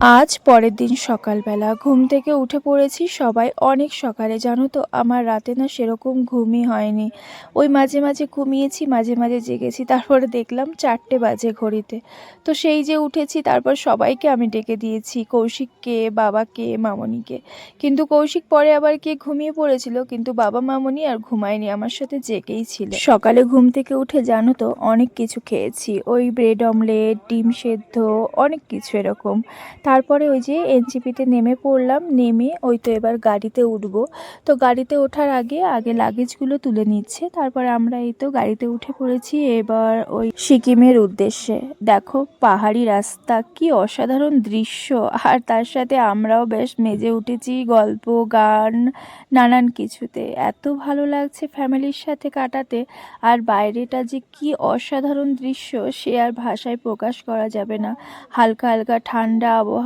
আজ পরের দিন সকালবেলা ঘুম থেকে উঠে পড়েছি সবাই, অনেক সকালে, জানো তো, আমার রাতে না সেরকম ঘুমই হয়নি। ওই মাঝে মাঝে ঘুমিয়েছি, মাঝে মাঝে জেগেছি, তারপরে দেখলাম চারটে বাজে ঘড়িতে। তো সেই যে উঠেছি, তারপর সবাইকে আমি ডেকে দিয়েছি, কৌশিককে, বাবাকে, মামনিকে। কিন্তু কৌশিক পরে আবার কে ঘুমিয়ে পড়েছিল, কিন্তু বাবা, মামনি আর ঘুমায়নি, আমার সাথে জেগেই ছিল। সকালে ঘুম থেকে উঠে, জানো তো, অনেক কিছু খেয়েছি, ওই ব্রেড অমলেট, ডিম সেদ্ধ, অনেক কিছু এরকম। তারপরে ওই যে এনজিপিতে নেমে পড়লাম, নেমে ওই তো এবার গাড়িতে উঠব। তো গাড়িতে ওঠার আগে আগে লাগেজগুলো তুলে নিচ্ছে, তারপরে আমরা এই তো গাড়িতে উঠে পড়েছি এবার ওই সিকিমের উদ্দেশ্যে। দেখো পাহাড়ি রাস্তা, কি অসাধারণ দৃশ্য। আর তার সাথে আমরাও বেশ মেজে উঠেছি, গল্প, গান, নানান কিছুতে। এত ভালো লাগছে ফ্যামিলির সাথে কাটাতে। আর বাইরেটা যে কি অসাধারণ দৃশ্য, সে আর ভাষায় প্রকাশ করা যাবে না। হালকা হালকা ঠান্ডা আবহাওয়া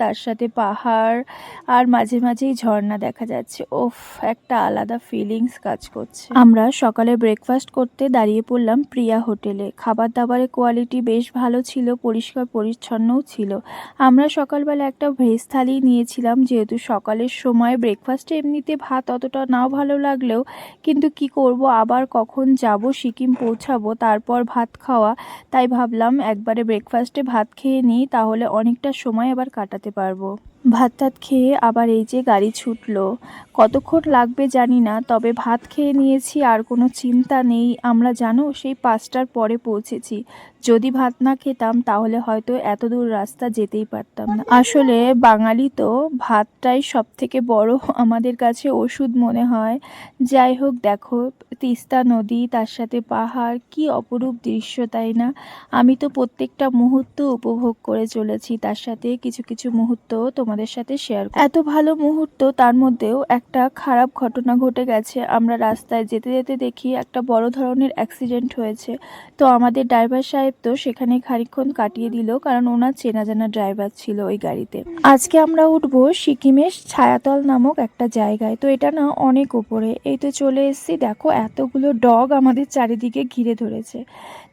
তার সাথে পাহাড় আর মাঝে মাঝেই ঝর্ণা দেখা যাচ্ছে। ওফ একটা আলাদা ফিলিংস কাজ করছে। আমরা সকালে ব্রেকফাস্ট করতে দাঁড়িয়ে পড়লাম প্রিয়া হোটেলে। খাবার দাবারের কোয়ালিটি বেশ ভালো ছিল, পরিষ্কার পরিচ্ছন্নও ছিল। আমরা সকালবেলা একটা ভেজ থালি নিয়েছিলাম, যেহেতু সকালের সময় ব্রেকফাস্টে এমনিতে ভাত অতটা নাও ভালো লাগলেও, কিন্তু কি করব, আবার কখন যাব, সিকিম পৌঁছাবো, তারপর ভাত খাওয়া। তাই ভাবলাম একবারে ব্রেকফাস্টে ভাত খেয়ে নিই, তাহলে অনেকটা সময় আবার কাটাতে পারব। ভাত টাত খেয়ে আবার এই যে গাড়ি ছুটলো। কতক্ষণ লাগবে জানি না, তবে ভাত খেয়ে নিয়েছি, আর কোনো চিন্তা নেই। আমরা জানো, সেই পাঁচটার পরে পৌঁছেছি। যদি ভাত না খেতাম, তাহলে হয়তো এত দূর রাস্তা যেতেই পারতাম না। আসলে বাঙালি তো, ভাতটাই সব থেকে বড় আমাদের কাছে ওষুধ মনে হয়। যাই হোক, দেখো, তিস্তা নদী, তার সাথে পাহাড়, কি অপরূপ দৃশ্য, তাই না? আমি তো প্রত্যেকটা মুহূর্ত উপভোগ করে চলেছি। তার সাথে কিছু কিছু মুহূর্ত তোমাদের সাথে শেয়ার এত ভালো মুহূর্ত, তার মধ্যেও একটা খারাপ ঘটনা ঘটে গেছে। আমরা রাস্তায় যেতে যেতে দেখি একটা বড় ধরনের অ্যাক্সিডেন্ট হয়েছে। তো আমাদের ড্রাইভার সাহেব তো সেখানে খানিকক্ষণ কাটিয়ে দিল, কারণ ওনার চেনা জানা ড্রাইভার ছিল ওই গাড়িতে। আজকে আমরা উঠবো সিকিমের ছায়াতল নামক একটা জায়গায়। তো এটা না অনেক উপরে। এই তো চলে এসেছি। দেখো এতগুলো ডগ আমাদের চারিদিকে ঘিরে ধরেছে।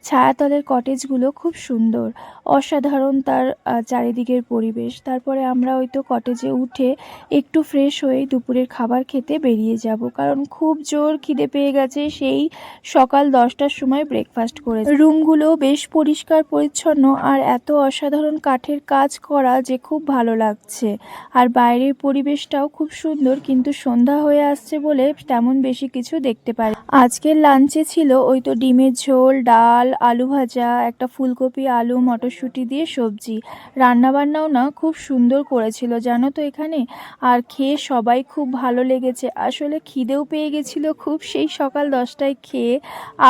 ছায়াতলের কটেজগুলো খুব সুন্দর। অসাধারণ তার চারিদিকের পরিবেশ। তারপরে আমরা ওই তো কটেজে উঠে একটু ফ্রেশ হয়ে দুপুরের খাবার খেতে বেরিয়ে যাব। কারণ খুব জোর খিদে পেয়ে গেছে, সেই সকাল দশটার সময় ব্রেকফাস্ট করে রুমগুলো বেশ পরিষ্কার, পরিচ্ছন্ন আর এত অসাধারণ কাঠের কাজ করা যে খুব ভালো লাগছে। আর বাইরের পরিবেশটাও খুব সুন্দর, কিন্তু সন্ধ্যা হয়ে আসছে বলে তেমন বেশি কিছু দেখতে পারি আজকের লাঞ্চে ছিল ওই তো ডিমের ঝোল, ডাল, আলু ভাজা, একটা ফুলকপি, আলু, মটরশুঁটি দিয়ে সবজি। রান্নাবান্নাও না খুব সুন্দর করেছিল জানো তো এখানে? আর খেয়ে সবাই খুব ভালো লেগেছে। আসলে খিদেও পেয়ে গেছিল খুব সেই সকাল দশটায় খেয়ে।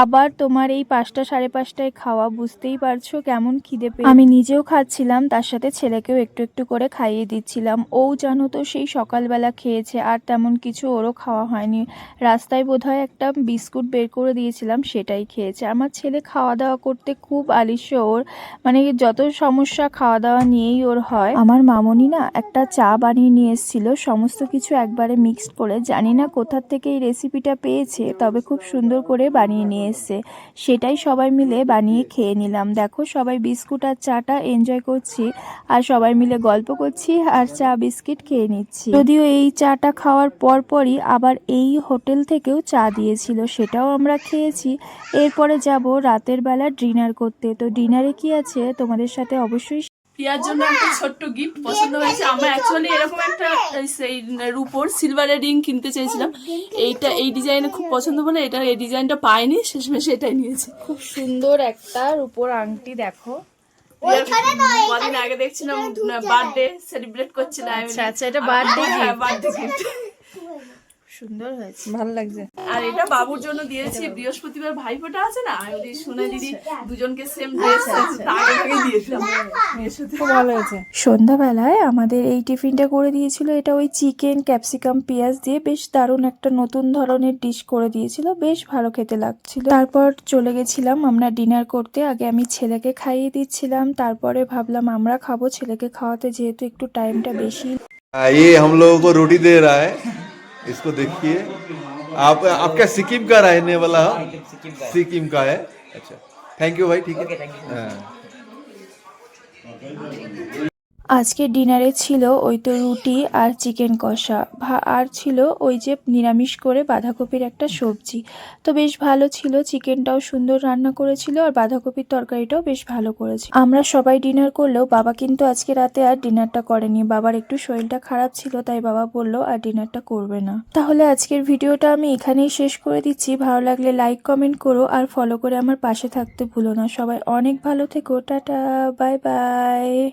আবার তোমার এই পাঁচটা সাড়ে পাঁচটায় খাওয়া, বুঝতেই পারছ কেমন খিদে পেয়ে। আমি নিজেও খাচ্ছিলাম, তার সাথে ছেলেকেও একটু একটু করে খাইয়ে দিচ্ছিলাম। ও জানো তো সেই সকালবেলা খেয়েছে, আর তেমন কিছু ওরও খাওয়া হয়নি। রাস্তায় বোধহয় একটা বিস্কুট বের করে দিয়েছিলাম, সেটাই খেয়েছে। আমার ছেলে খাওয়া দাওয়া করতে খুব আলিস্য ওর। মানে যত সমস্যা খাওয়া দাওয়া নিয়েই ওর হয়। আমার মামনি না একটা চা বানিয়ে নিয়ে এসেছিল। সমস্ত কিছু একবারে মিক্সড করে। জানি না কোথার থেকে এই রেসিপিটা পেয়েছে, তবে খুব সুন্দর করে বানিয়ে নিয়ে এসছে। সেটাই সবাই মিলে বানিয়ে খেয়ে নিলাম। দেখো, সবাই বিস্কুট আর চাটা এনজয় করছি আর সবাই মিলে গল্প করছি আর চা, বিস্কিট খেয়ে নিচ্ছি। যদিও এই চাটা খাওয়ার পর পরই আবার এই হোটেল থেকেও চা দিয়েছিল, সেটাও আমরা খেয়েছি। এরপরে যাব রাতের বেলা ডিনার করতে। তো ডিনারে কি আছে? তোমাদের সাথে অবশ্যই প্রিয়ার জন্য একটা ছোট্ট গিফট পছন্দ হয়েছে। আমার অ্যাকচুয়ালি এরকম একটা সেই রুপোর সিলভারের রিং কিনতে চেয়েছিলাম। এইটা এই ডিজাইনে খুব পছন্দ বলে এটা এই ডিজাইনটা পাইনি শেষমেশ এটাই নিয়েছি। খুব সুন্দর একটা রূপোর আংটি দেখো। কদিন আগে দেখছিলাম বার্থডে সেলিব্রেট করছিলাম। আচ্ছা আচ্ছা এটা বার্থডে বার্থডে গিফট সুন্দর হয়েছে ভালো লাগছে আর এটা বাবুর জন্য দিয়েছি বৃহস্পতিবার ভাইফোঁটা আছে না আমি ওই সোনা দিদি দুজনকে সেম ড্রেস তা আগে থেকে দিয়েছিলাম বৃহস্পতিবার ভালো হয়েছে সন্ধ্যাবেলায় আমাদের এই টিফিনটা করে দিয়েছিল এটা ওই চিকেন ক্যাপসিকাম পেঁয়াজ দিয়ে বেশ দারুণ একটা নতুন ধরনের ডিশ করে দিয়েছিল বেশ ভালো খেতে লাগছিল তারপর চলে গেছিলাম আমরা ডিনার করতে আগে আমি ছেলেকে খাইয়ে দিচ্ছিলাম তারপরে ভাবলাম আমরা খাবো ছেলেকে খাওয়াতে যেহেতু একটু টাইমটা বেশি आ, ये हम लोगों को रोटी दे रहा है इसको देखिए। आप आपका क्या सिक्किम का रहने वाला हो? सिक्किम का है। अच्छा। थैंक यू भाई ठीक हाँ। আজকে ডিনারে ছিল ওই তো রুটি আর চিকেন কষা। ভা- আর ছিল ওই যে নিরামিষ করে বাঁধাকপির একটা সবজি। তো বেশ ভালো ছিল, চিকেনটাও সুন্দর রান্না করেছিল আর বাঁধাকপির তরকারিটাও বেশ ভালো করেছিল আমরা সবাই ডিনার করলেও বাবা কিন্তু আজকে রাতে আর ডিনারটা করেনি। বাবার একটু শরীরটা খারাপ ছিল, তাই বাবা বলল আর ডিনারটা করবে না। তাহলে আজকের ভিডিওটা আমি এখানেই শেষ করে দিচ্ছি। ভালো লাগলে লাইক, কমেন্ট করো আর ফলো করে আমার পাশে থাকতে ভুলো না। সবাই অনেক ভালো থেকো। Tata, bye bye.